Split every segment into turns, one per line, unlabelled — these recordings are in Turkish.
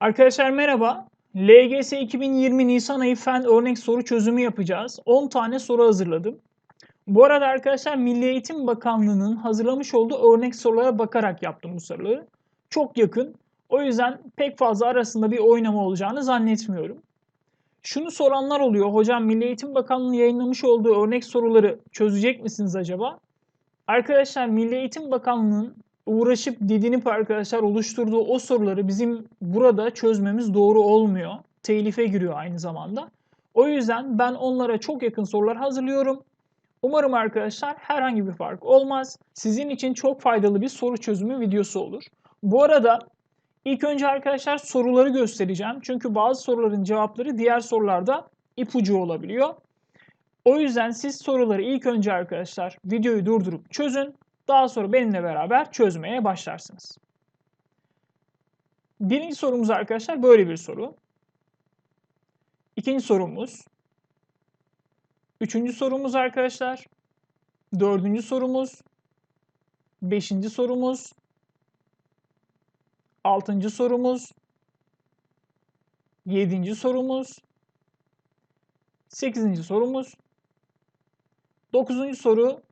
Arkadaşlar merhaba. LGS 2020 Nisan ayı fen örnek soru çözümü yapacağız. 10 tane soru hazırladım. Bu arada arkadaşlar Milli Eğitim Bakanlığı'nın hazırlamış olduğu örnek sorulara bakarak yaptım bu soruları. Çok yakın. O yüzden pek fazla arasında bir oynama olacağını zannetmiyorum. Şunu soranlar oluyor. Hocam Milli Eğitim Bakanlığı'nın yayınlamış olduğu örnek soruları çözecek misiniz acaba? Arkadaşlar Milli Eğitim Bakanlığı'nın uğraşıp didinip arkadaşlar oluşturduğu o soruları bizim burada çözmemiz doğru olmuyor. Telife giriyor aynı zamanda. O yüzden ben onlara çok yakın sorular hazırlıyorum. Umarım arkadaşlar herhangi bir fark olmaz. Sizin için çok faydalı bir soru çözümü videosu olur. Bu arada ilk önce arkadaşlar soruları göstereceğim. Çünkü bazı soruların cevapları diğer sorularda ipucu olabiliyor. O yüzden siz soruları ilk önce arkadaşlar videoyu durdurup çözün. Daha sonra benimle beraber çözmeye başlarsınız. Birinci sorumuz arkadaşlar böyle bir soru. İkinci sorumuz. Üçüncü sorumuz arkadaşlar. Dördüncü sorumuz. Beşinci sorumuz. Altıncı sorumuz. Yedinci sorumuz. Sekizinci sorumuz. Dokuzuncu soru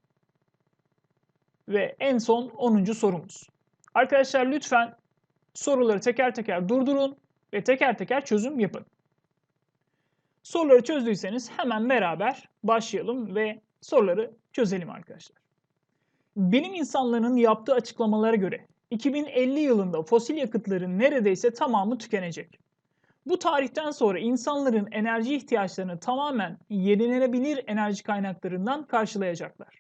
ve en son 10. sorumuz. Arkadaşlar lütfen soruları teker teker durdurun ve teker teker çözüm yapın. Soruları çözdüyseniz hemen beraber başlayalım ve soruları çözelim arkadaşlar. Bilim insanlarının yaptığı açıklamalara göre 2050 yılında fosil yakıtların neredeyse tamamı tükenecek. Bu tarihten sonra insanların enerji ihtiyaçlarını tamamen yenilenebilir enerji kaynaklarından karşılayacaklar.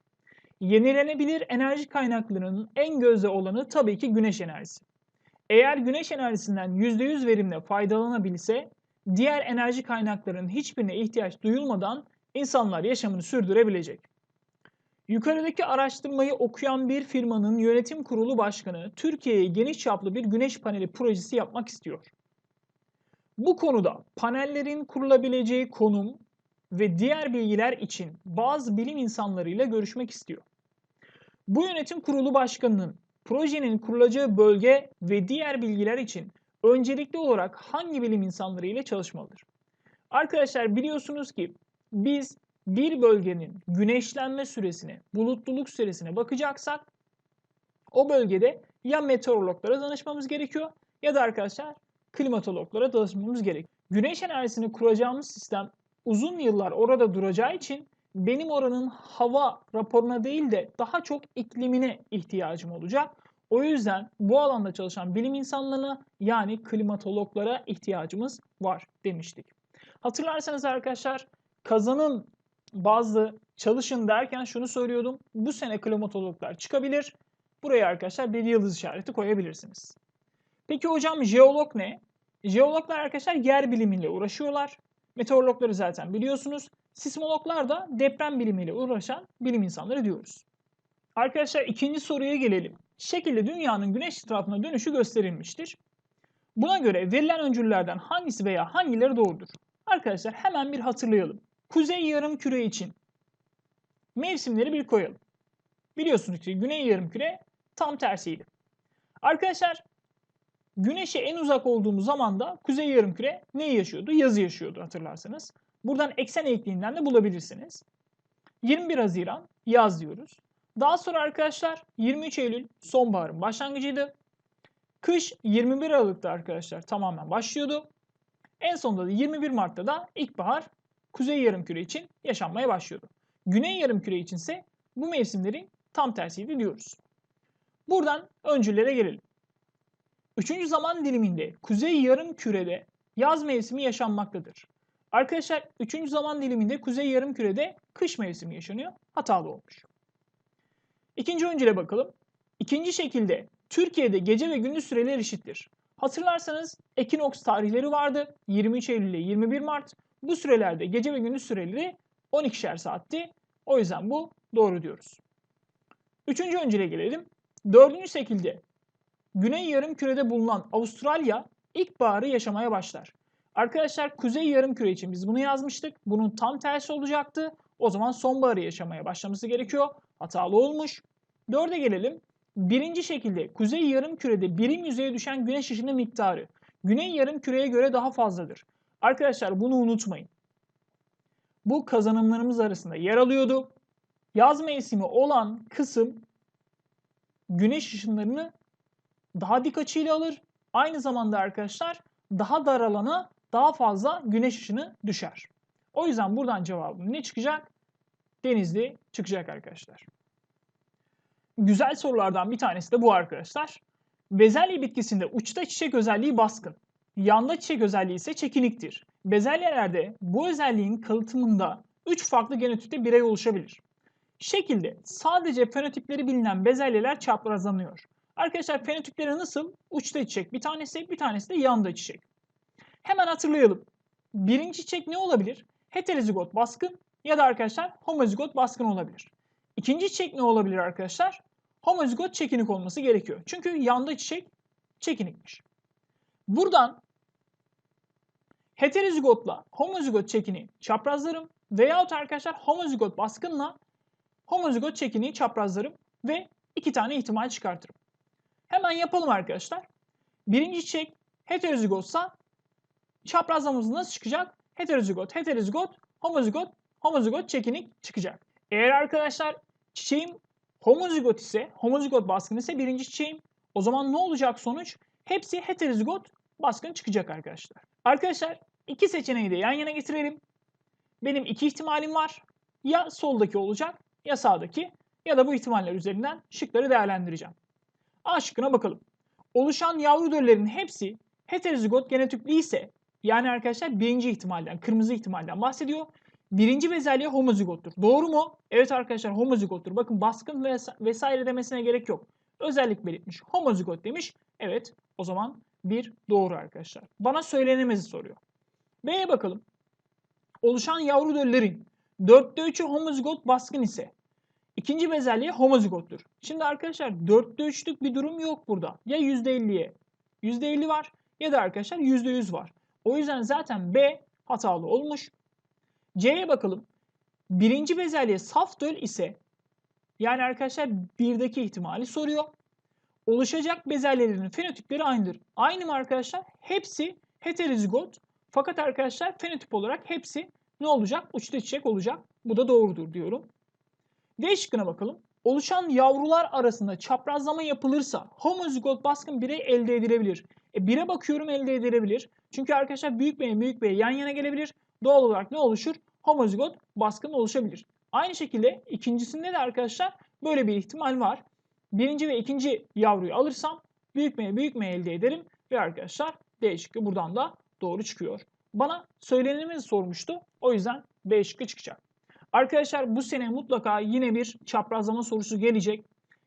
Yenilenebilir enerji kaynaklarının en gözde olanı tabii ki güneş enerjisi. Eğer güneş enerjisinden %100 verimle faydalanabilse, diğer enerji kaynaklarının hiçbirine ihtiyaç duyulmadan insanlar yaşamını sürdürebilecek. Yukarıdaki araştırmayı okuyan bir firmanın yönetim kurulu başkanı Türkiye'ye geniş çaplı bir güneş paneli projesi yapmak istiyor. Bu konuda panellerin kurulabileceği konum ve diğer bilgiler için bazı bilim insanlarıyla görüşmek istiyor. Bu yönetim kurulu başkanının projenin kurulacağı bölge ve diğer bilgiler için öncelikli olarak hangi bilim insanları ile çalışmalıdır? Arkadaşlar biliyorsunuz ki biz bir bölgenin güneşlenme süresine, bulutluluk süresine bakacaksak o bölgede ya meteorologlara danışmamız gerekiyor ya da arkadaşlar klimatologlara danışmamız gerekiyor. Güneş enerjisini kuracağımız sistem uzun yıllar orada duracağı için benim oranın hava raporuna değil de daha çok iklimine ihtiyacım olacak. O yüzden bu alanda çalışan bilim insanlarına yani klimatologlara ihtiyacımız var demiştik. Hatırlarsanız arkadaşlar kazanın bazı çalışın derken şunu söylüyordum. Bu sene klimatologlar çıkabilir. Buraya arkadaşlar bir yıldız işareti koyabilirsiniz. Peki hocam jeolog ne? Jeologlar arkadaşlar yer bilimiyle uğraşıyorlar. Meteorologları zaten biliyorsunuz. Sismologlar da deprem bilimiyle uğraşan bilim insanları diyoruz. Arkadaşlar ikinci soruya gelelim. Şekilde dünyanın güneş etrafına dönüşü gösterilmiştir. Buna göre verilen öncüllerden hangisi veya hangileri doğrudur? Arkadaşlar hemen bir hatırlayalım. Kuzey yarım küre için mevsimleri bir koyalım. Biliyorsunuz ki güney yarım küre tam tersiydi. Arkadaşlar Güneşe en uzak olduğumuz zaman da kuzey yarımküre neyi yaşıyordu? Yazı yaşıyordu hatırlarsanız. Buradan eksen eğikliğinden de bulabilirsiniz. 21 Haziran yaz diyoruz. Daha sonra arkadaşlar 23 Eylül sonbaharın başlangıcıydı. Kış 21 Aralık'ta arkadaşlar tamamen başlıyordu. En sonunda da 21 Mart'ta da ilkbahar kuzey yarımküre için yaşanmaya başlıyordu. Güney yarımküre içinse bu mevsimlerin tam tersiydi diyoruz. Buradan öncüllere gelelim. Üçüncü zaman diliminde kuzey yarım kürede yaz mevsimi yaşanmaktadır. Arkadaşlar üçüncü zaman diliminde kuzey yarım kürede kış mevsimi yaşanıyor. Hatalı olmuş. İkinci öncüle bakalım. İkinci şekilde Türkiye'de gece ve gündüz süreleri eşittir. Hatırlarsanız ekinoks tarihleri vardı. 23 Eylül ile 21 Mart. Bu sürelerde gece ve gündüz süreleri 12'şer saatti. O yüzden bu doğru diyoruz. Üçüncü öncüle gelelim. Dördüncü şekilde Güney yarım kürede bulunan Avustralya ilkbaharı yaşamaya başlar. Arkadaşlar kuzey yarım küre için biz bunu yazmıştık. Bunun tam tersi olacaktı. O zaman sonbaharı yaşamaya başlaması gerekiyor. Hatalı olmuş. Dörde gelelim. Birinci şekilde kuzey yarım kürede birim yüzeye düşen güneş ışını miktarı. Güney yarım küreye göre daha fazladır. Arkadaşlar bunu unutmayın. Bu kazanımlarımız arasında yer alıyordu. Yaz mevsimi olan kısım güneş ışınlarını daha dik açıyla alır. Aynı zamanda arkadaşlar daha dar alana daha fazla güneş ışını düşer. O yüzden buradan cevabım ne çıkacak? Denizli çıkacak arkadaşlar. Güzel sorulardan bir tanesi de bu arkadaşlar. Bezelye bitkisinde uçta çiçek özelliği baskın. Yanda çiçek özelliği ise çekiniktir. Bezelyelerde bu özelliğin kalıtımında 3 farklı genotipte birey oluşabilir. Şekilde sadece fenotipleri bilinen bezelyeler çaprazlanıyor. Arkadaşlar fenotipleri nasıl? Uçta çiçek bir tanesi, bir tanesi de yanda çiçek. Hemen hatırlayalım. Birinci çiçek ne olabilir? Heterozigot baskın ya da arkadaşlar homozigot baskın olabilir. İkinci çiçek ne olabilir arkadaşlar? Homozigot çekinik olması gerekiyor. Çünkü yanda çiçek çekinikmiş. Buradan heterozigotla homozigot çekini çaprazlarım veyahut arkadaşlar homozigot baskınla homozigot çekini çaprazlarım ve iki tane ihtimal çıkartırım. Hemen yapalım arkadaşlar. Birinci çiçek heterozigotsa çaprazlamamız nasıl çıkacak? Heterozigot, heterozigot, homozigot, homozigot çekinik çıkacak. Eğer arkadaşlar çiçeğim homozigot ise, homozigot baskın ise birinci çiçeğim. O zaman ne olacak sonuç? Hepsi heterozigot baskın çıkacak arkadaşlar. Arkadaşlar iki seçeneği de yan yana getirelim. Benim iki ihtimalim var. Ya soldaki olacak ya sağdaki ya da bu ihtimaller üzerinden şıkları değerlendireceğim. A şıkkına bakalım. Oluşan yavru döllerin hepsi heterozigot genotipli ise yani arkadaşlar birinci ihtimalden, kırmızı ihtimalden bahsediyor. Birinci bezelye homozigottur. Doğru mu? Evet arkadaşlar homozigottur. Bakın baskın ves vesaire demesine gerek yok. Özellik belirtmiş. Homozigot demiş. Evet o zaman bir doğru arkadaşlar. Bana söylenemezi soruyor. B'ye bakalım. Oluşan yavru döllerin 4'te 3'ü homozigot baskın ise ikinci bezelye homozigottur. Şimdi arkadaşlar 4'te 3'lük bir durum yok burada. Ya %50'ye %50 var ya da arkadaşlar %100 var. O yüzden zaten B hatalı olmuş. C'ye bakalım. Birinci bezelye saf döl ise yani arkadaşlar birdeki ihtimali soruyor. Oluşacak bezelyelerin fenotipleri aynıdır. Aynı mı arkadaşlar? Hepsi heterozigot. Fakat arkadaşlar fenotip olarak hepsi ne olacak? Uçta çiçek olacak. Bu da doğrudur diyorum. D şıkkına bakalım. Oluşan yavrular arasında çaprazlama yapılırsa homozigot baskın birey elde edilebilir. E 1'e bakıyorum elde edilebilir. Çünkü arkadaşlar büyük B büyük B yan yana gelebilir. Doğal olarak ne oluşur? Homozigot baskın oluşabilir. Aynı şekilde ikincisinde de arkadaşlar böyle bir ihtimal var. Birinci ve ikinci yavruyu alırsam büyük M büyük M elde ederim. Ve arkadaşlar D şıkkı buradan da doğru çıkıyor. Bana söylenimizi sormuştu. O yüzden B şıkkı çıkacak. Arkadaşlar bu sene mutlaka yine bir çaprazlama sorusu gelecek.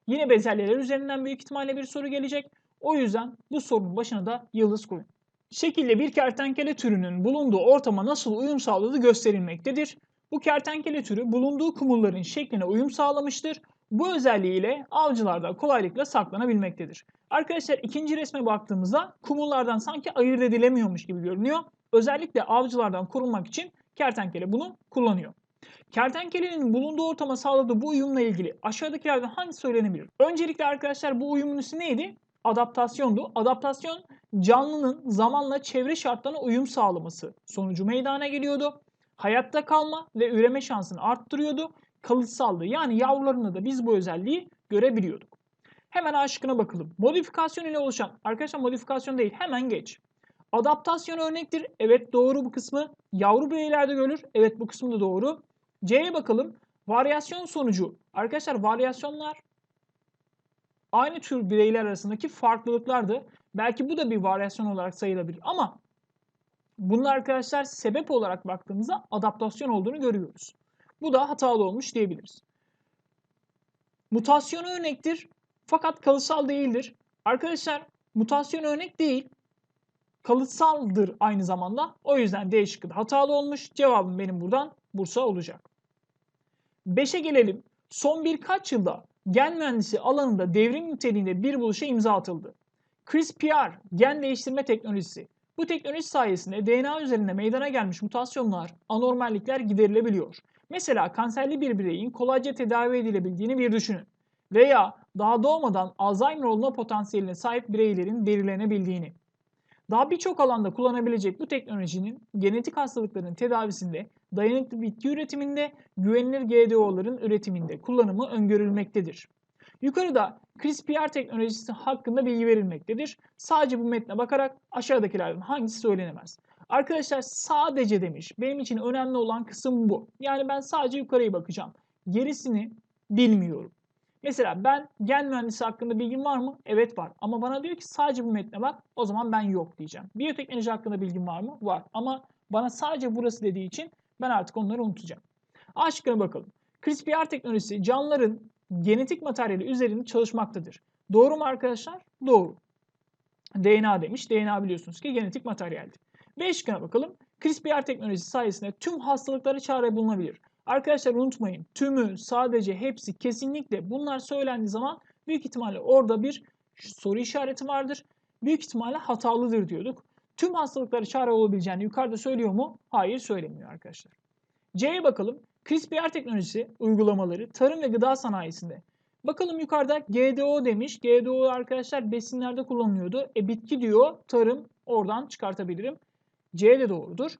Yine bezelyeler üzerinden büyük ihtimalle bir soru gelecek. O yüzden bu sorunun başına da yıldız koyun. Şekilde bir kertenkele türünün bulunduğu ortama nasıl uyum sağladığı gösterilmektedir. Bu kertenkele türü bulunduğu kumulların şekline uyum sağlamıştır. Bu özelliğiyle avcılarda kolaylıkla saklanabilmektedir. Arkadaşlar ikinci resme baktığımızda kumullardan sanki ayırt edilemiyormuş gibi görünüyor. Özellikle avcılardan korunmak için kertenkele bunu kullanıyor. Kertenkelenin bulunduğu ortama sağladığı bu uyumla ilgili aşağıdakilerden hangisi söylenebilir? Öncelikle arkadaşlar bu uyumun ismi neydi? Adaptasyondu. Adaptasyon canlının zamanla çevre şartlarına uyum sağlaması sonucu meydana geliyordu. Hayatta kalma ve üreme şansını arttırıyordu. Kalıtsaldı. Yani yavrularında da biz bu özelliği görebiliyorduk. Hemen aşkına bakalım. Modifikasyon ile oluşan, arkadaşlar modifikasyon değil hemen geç. Adaptasyon örnektir. Evet doğru bu kısmı. Yavru bireylerde görülür. Evet bu kısmı da doğru. C'ye bakalım. Varyasyon sonucu. Arkadaşlar varyasyonlar aynı tür bireyler arasındaki farklılıklardı. Belki bu da bir varyasyon olarak sayılabilir ama bunlar arkadaşlar sebep olarak baktığımızda adaptasyon olduğunu görüyoruz. Bu da hatalı olmuş diyebiliriz. Mutasyon örnektir fakat kalıtsal değildir. Arkadaşlar mutasyon örnek değil kalıtsaldır aynı zamanda. O yüzden D şıkkı hatalı olmuş. Cevabım benim buradan Bursa olacak. 5'e gelelim. Son birkaç yılda gen mühendisi alanında devrim niteliğinde bir buluşa imza atıldı. CRISPR gen değiştirme teknolojisi. Bu teknoloji sayesinde DNA üzerinde meydana gelmiş mutasyonlar, anormallikler giderilebiliyor. Mesela kanserli bir bireyin kolayca tedavi edilebildiğini bir düşünün. Veya daha doğmadan Alzheimer olma potansiyeline sahip bireylerin belirlenebildiğini. Daha birçok alanda kullanabilecek bu teknolojinin genetik hastalıkların tedavisinde, dayanıklı bitki üretiminde, güvenilir GDO'ların üretiminde kullanımı öngörülmektedir. Yukarıda CRISPR teknolojisi hakkında bilgi verilmektedir. Sadece bu metne bakarak aşağıdakilerden hangisi söylenemez? Arkadaşlar sadece demiş. Benim için önemli olan kısım bu. Yani ben sadece yukarıya bakacağım. Gerisini bilmiyorum. Mesela ben gen mühendisi hakkında bilgim var mı? Evet var. Ama bana diyor ki sadece bu metne bak. O zaman ben yok diyeceğim. Biyoteknoloji hakkında bilgim var mı? Var. Ama bana sadece burası dediği için ben artık onları unutacağım. A şıkkına bakalım. CRISPR teknolojisi canlıların genetik materyali üzerinde çalışmaktadır. Doğru mu arkadaşlar? Doğru. DNA demiş. DNA biliyorsunuz ki genetik materyaldir. B şıkkına bakalım. CRISPR teknolojisi sayesinde tüm hastalıklara çare bulunabilir. Arkadaşlar unutmayın tümü, sadece, hepsi, kesinlikle bunlar söylendiği zaman büyük ihtimalle orada bir soru işareti vardır. Büyük ihtimalle hatalıdır diyorduk. Tüm hastalıklara çare olabileceğini yukarıda söylüyor mu? Hayır söylemiyor arkadaşlar. C'ye bakalım. CRISPR teknolojisi uygulamaları tarım ve gıda sanayisinde. Bakalım yukarıda GDO demiş. GDO arkadaşlar besinlerde kullanılıyordu. E bitki diyor tarım oradan çıkartabilirim. C de doğrudur.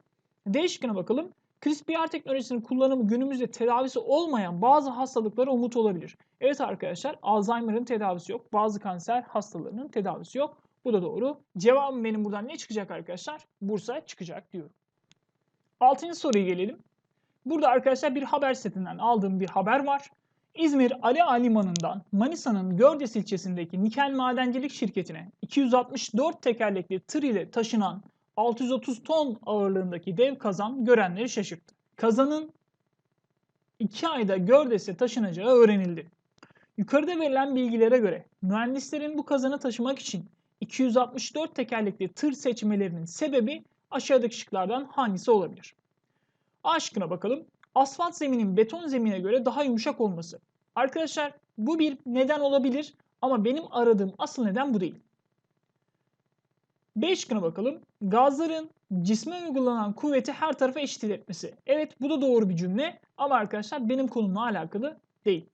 D şıkkına bakalım. CRISPR teknolojisinin kullanımı günümüzde tedavisi olmayan bazı hastalıklara umut olabilir. Evet arkadaşlar Alzheimer'ın tedavisi yok. Bazı kanser hastalarının tedavisi yok. Bu da doğru. Cevabım benim buradan ne çıkacak arkadaşlar? Bursa çıkacak diyorum. Altıncı soruya gelelim. Burada arkadaşlar bir haber setinden aldığım bir haber var. İzmir Ali Ağa Limanı'ndan Manisa'nın Gördes ilçesindeki nikel madencilik şirketine 264 tekerlekli tır ile taşınan 630 ton ağırlığındaki dev kazan görenleri şaşırttı. Kazanın 2 ayda Gördes'e taşınacağı öğrenildi. Yukarıda verilen bilgilere göre mühendislerin bu kazanı taşımak için 264 tekerlekli tır seçmelerinin sebebi aşağıdaki şıklardan hangisi olabilir? A şıkkına bakalım. Asfalt zeminin beton zemine göre daha yumuşak olması. Arkadaşlar bu bir neden olabilir ama benim aradığım asıl neden bu değil. B şıkkına bakalım. Gazların cisme uygulanan kuvveti her tarafa eşit etmesi. Evet bu da doğru bir cümle ama arkadaşlar benim konumla alakalı değil.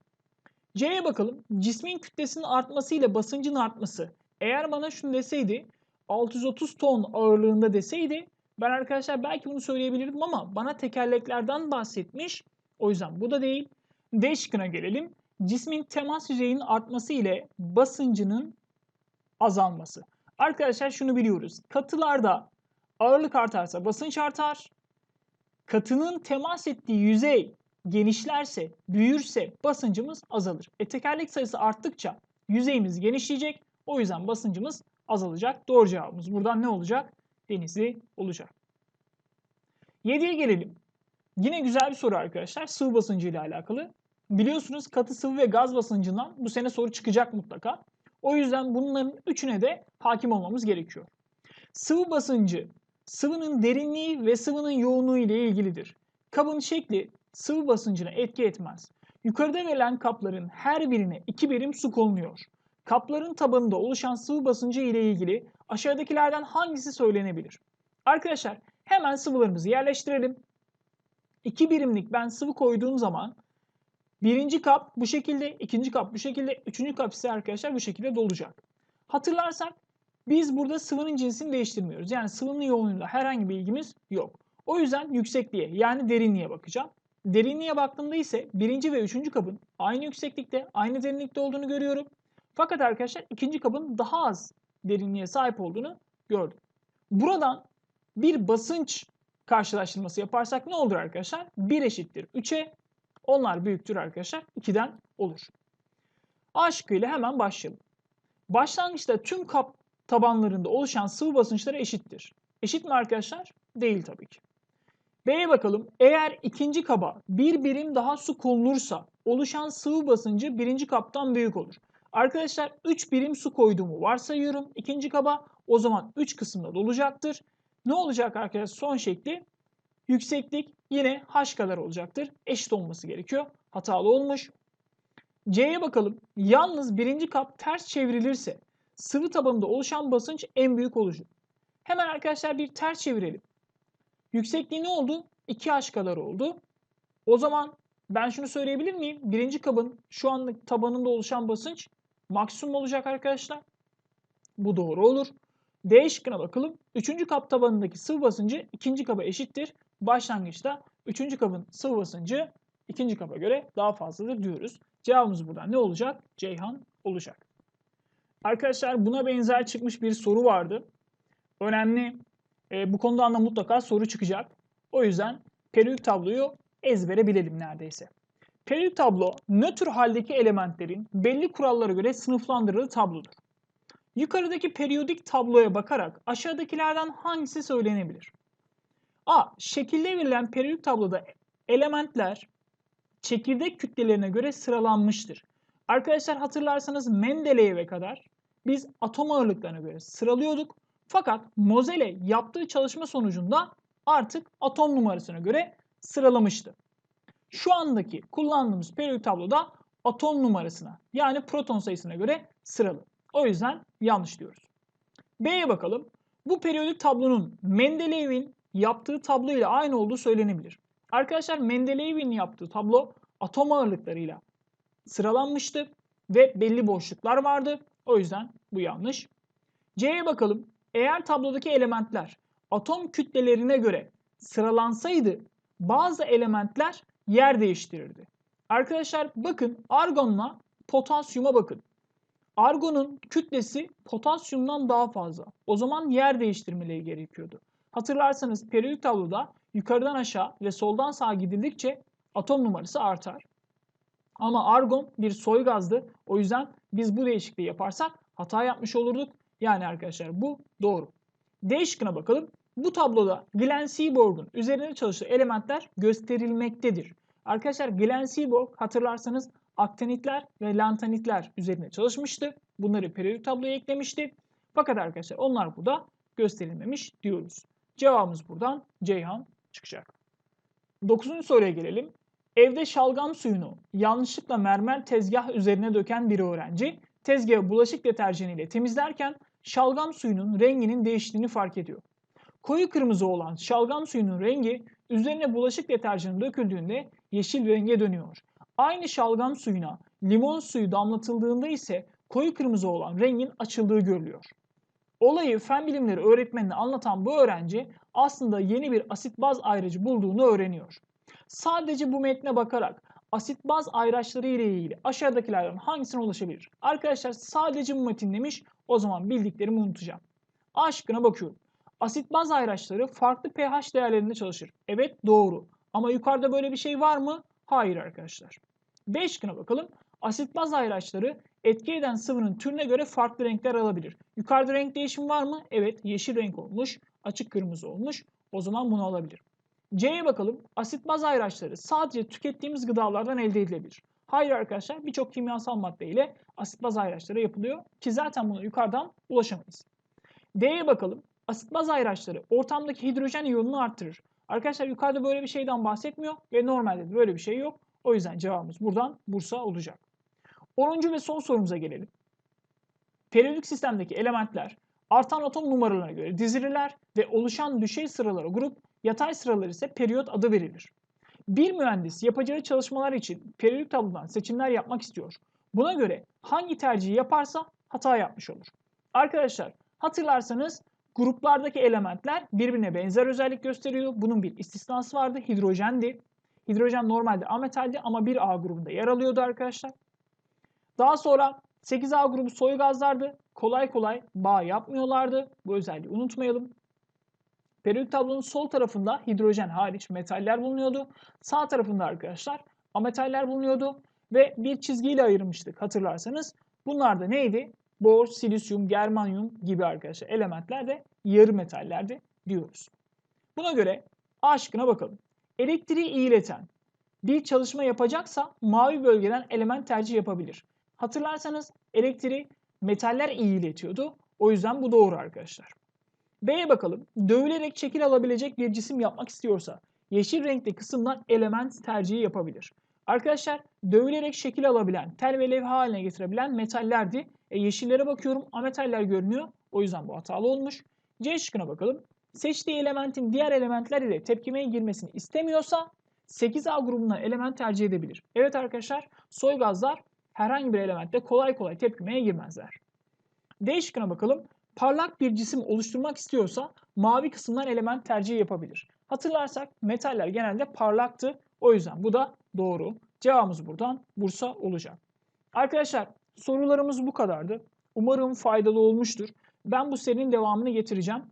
C'ye bakalım. Cismin kütlesinin artması ile basıncın artması. Eğer bana şunu deseydi 630 ton ağırlığında deseydi ben arkadaşlar belki bunu söyleyebilirdim ama bana tekerleklerden bahsetmiş. O yüzden bu da değil. D şıkkına gelelim. Cismin temas yüzeyinin artması ile basıncının azalması. Arkadaşlar şunu biliyoruz. Katılarda ağırlık artarsa basınç artar. Katının temas ettiği yüzey genişlerse, büyürse basıncımız azalır. E tekerlek sayısı arttıkça yüzeyimiz genişleyecek. O yüzden basıncımız azalacak. Doğru cevabımız buradan ne olacak? Denizli olacak. 7'ye gelelim. Yine güzel bir soru arkadaşlar. Sıvı basıncı ile alakalı. Biliyorsunuz katı sıvı ve gaz basıncından bu sene soru çıkacak mutlaka. O yüzden bunların üçüne de hakim olmamız gerekiyor. Sıvı basıncı, sıvının derinliği ve sıvının yoğunluğu ile ilgilidir. Kabın şekli sıvı basıncına etki etmez. Yukarıda verilen kapların her birine iki birim su konuluyor. Kapların tabanında oluşan sıvı basıncı ile ilgili aşağıdakilerden hangisi söylenebilir? Arkadaşlar hemen sıvılarımızı yerleştirelim. 2 birimlik ben sıvı koyduğum zaman birinci kap bu şekilde, ikinci kap bu şekilde, üçüncü kap ise arkadaşlar bu şekilde dolacak. Hatırlarsak biz burada sıvının cinsini değiştirmiyoruz. Yani sıvının yoğunluğunda herhangi bir ilgimiz yok. O yüzden yüksekliğe yani derinliğe bakacağım. Derinliğe baktığımda ise birinci ve üçüncü kabın aynı yükseklikte, aynı derinlikte olduğunu görüyorum. Fakat arkadaşlar ikinci kabın daha az derinliğe sahip olduğunu gördüm. Buradan bir basınç karşılaştırması yaparsak ne olur arkadaşlar? 1 eşittir 3'e. Onlar büyüktür arkadaşlar. 2'den olur. A şıkkı ile hemen başlayalım. Başlangıçta tüm kap tabanlarında oluşan sıvı basınçları eşittir. Eşit mi arkadaşlar? Değil tabii ki. B'ye bakalım. Eğer ikinci kaba bir birim daha su konulursa oluşan sıvı basıncı birinci kaptan büyük olur. Arkadaşlar 3 birim su koyduğumu varsayıyorum ikinci kaba. O zaman 3 kısımda dolacaktır. Ne olacak arkadaşlar son şekli? Yükseklik yine h kadar olacaktır. Eşit olması gerekiyor. Hatalı olmuş. C'ye bakalım. Yalnız birinci kap ters çevrilirse sıvı tabanında oluşan basınç en büyük olacak. Hemen arkadaşlar bir ters çevirelim. Yüksekliği ne oldu? 2h kadar oldu. O zaman ben şunu söyleyebilir miyim? Birinci kabın şu anlık tabanında oluşan basınç maksimum olacak arkadaşlar. Bu doğru olur. D şıkkına bakalım. Üçüncü kap tabanındaki sıvı basıncı ikinci kaba eşittir. Başlangıçta üçüncü kabın sıvı basıncı ikinci kaba göre daha fazladır diyoruz. Cevabımız buradan ne olacak? Ceyhan olacak. Arkadaşlar buna benzer çıkmış bir soru vardı. Önemli. E, bu konudan da mutlaka soru çıkacak. O yüzden periyodik tabloyu ezbere bilelim neredeyse. Periyodik tablo nötr haldeki elementlerin belli kurallara göre sınıflandırıldığı tablodur. Yukarıdaki periyodik tabloya bakarak aşağıdakilerden hangisi söylenebilir? A. Şekilde verilen periyodik tabloda elementler çekirdek kütlelerine göre sıralanmıştır. Arkadaşlar hatırlarsanız Mendeleyev'e kadar biz atom ağırlıklarına göre sıralıyorduk. Fakat Mozele yaptığı çalışma sonucunda artık atom numarasına göre sıralamıştı. Şu andaki kullandığımız periyodik tabloda atom numarasına yani proton sayısına göre sıralı. O yüzden yanlış diyoruz. B'ye bakalım. Bu periyodik tablonun Mendeleyev'in yaptığı tablo ile aynı olduğu söylenebilir. Arkadaşlar Mendeleyev'in yaptığı tablo atom ağırlıklarıyla sıralanmıştı ve belli boşluklar vardı. O yüzden bu yanlış. C'ye bakalım. Eğer tablodaki elementler atom kütlelerine göre sıralansaydı bazı elementler yer değiştirirdi. Arkadaşlar bakın argonla potasyuma bakın. Argonun kütlesi potasyumdan daha fazla. O zaman yer değiştirmeleri gerekiyordu. Hatırlarsanız periyodik tabloda yukarıdan aşağı ve soldan sağa gidildikçe atom numarası artar. Ama argon bir soy gazdı. O yüzden biz bu değişikliği yaparsak hata yapmış olurduk. Yani arkadaşlar bu doğru. D şıkkına bakalım. Bu tabloda Glenn Seaborg'un üzerinde çalıştığı elementler gösterilmektedir. Arkadaşlar Glenn Seaborg hatırlarsanız aktinitler ve lantanitler üzerine çalışmıştı. Bunları periyodik tabloya eklemişti. Fakat arkadaşlar onlar burada gösterilmemiş diyoruz. Cevabımız buradan Ceyhan çıkacak. Dokuzuncu soruya gelelim. Evde şalgam suyunu yanlışlıkla mermer tezgah üzerine döken bir öğrenci tezgahı bulaşık deterjanıyla temizlerken şalgam suyunun renginin değiştiğini fark ediyor. Koyu kırmızı olan şalgam suyunun rengi üzerine bulaşık deterjanı döküldüğünde yeşil renge dönüyor. Aynı şalgam suyuna limon suyu damlatıldığında ise koyu kırmızı olan rengin açıldığı görülüyor. Olayı fen bilimleri öğretmenine anlatan bu öğrenci aslında yeni bir asit baz ayrıcı bulduğunu öğreniyor. Sadece bu metne bakarak asit baz ayraçları ile ilgili aşağıdakilerden hangisine ulaşabilir? Arkadaşlar sadece bu metin demiş. O zaman bildiklerimi unutacağım. A şıkkına bakıyorum. Asit baz ayraçları farklı pH değerlerinde çalışır. Evet doğru. Ama yukarıda böyle bir şey var mı? Hayır arkadaşlar. B şıkkına bakalım. Asit baz ayraçları etki eden sıvının türüne göre farklı renkler alabilir. Yukarıda renk değişimi var mı? Evet yeşil renk olmuş, açık kırmızı olmuş. O zaman bunu alabilir. C'ye bakalım. Asit baz ayraçları sadece tükettiğimiz gıdalardan elde edilebilir. Hayır arkadaşlar birçok kimyasal madde ile asit baz ayraçları yapılıyor ki zaten buna yukarıdan ulaşamayız. D'ye bakalım. Asit baz ayraçları ortamdaki hidrojen iyonunu arttırır. Arkadaşlar yukarıda böyle bir şeyden bahsetmiyor ve normalde de böyle bir şey yok. O yüzden cevabımız buradan Bursa olacak. 10. ve son sorumuza gelelim. Periyodik sistemdeki elementler artan atom numaralarına göre dizilirler ve oluşan düşey sıralara grup, yatay sıralar ise periyot adı verilir. Bir mühendis yapacağı çalışmalar için periyodik tablodan seçimler yapmak istiyor. Buna göre hangi tercihi yaparsa hata yapmış olur. Arkadaşlar hatırlarsanız gruplardaki elementler birbirine benzer özellik gösteriyor. Bunun bir istisnası vardı. Hidrojendi. Hidrojen normalde ametaldi ama bir A grubunda yer alıyordu arkadaşlar. Daha sonra 8A grubu soy gazlardı. Kolay kolay bağ yapmıyorlardı. Bu özelliği unutmayalım. Periyodik tablonun sol tarafında hidrojen hariç metaller bulunuyordu. Sağ tarafında arkadaşlar ametaller bulunuyordu. Ve bir çizgiyle ayırmıştık hatırlarsanız. Bunlar da neydi? Bor, silisyum, germanyum gibi arkadaşlar elementler de yarı metallerdi diyoruz. Buna göre A şıkkına bakalım. Elektriği ileten bir çalışma yapacaksa mavi bölgeden element tercih yapabilir. Hatırlarsanız elektriği metaller iyi iletiyordu. O yüzden bu doğru arkadaşlar. B'ye bakalım. Dövülerek şekil alabilecek bir cisim yapmak istiyorsa yeşil renkli kısımdan element tercihi yapabilir. Arkadaşlar dövülerek şekil alabilen, tel ve levha haline getirebilen metallerdi. E, yeşillere bakıyorum ametaller görünüyor. O yüzden bu hatalı olmuş. C şıkkına bakalım. Seçtiği elementin diğer elementler ile tepkimeye girmesini istemiyorsa 8A grubundan element tercih edebilir. Evet arkadaşlar soy gazlar herhangi bir elementte kolay kolay tepkimeye girmezler. D şıkkına bakalım. parlak bir cisim oluşturmak istiyorsa mavi kısımdan element tercihi yapabilir. Hatırlarsak metaller genelde parlaktı. O yüzden bu da doğru. Cevabımız buradan Bursa olacak. Arkadaşlar sorularımız bu kadardı. Umarım faydalı olmuştur. Ben bu serinin devamını getireceğim.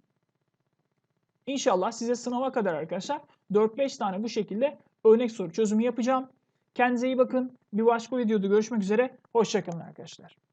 İnşallah size sınava kadar arkadaşlar 4-5 tane bu şekilde örnek soru çözümü yapacağım. Kendinize iyi bakın. Bir başka videoda görüşmek üzere. Hoşçakalın arkadaşlar.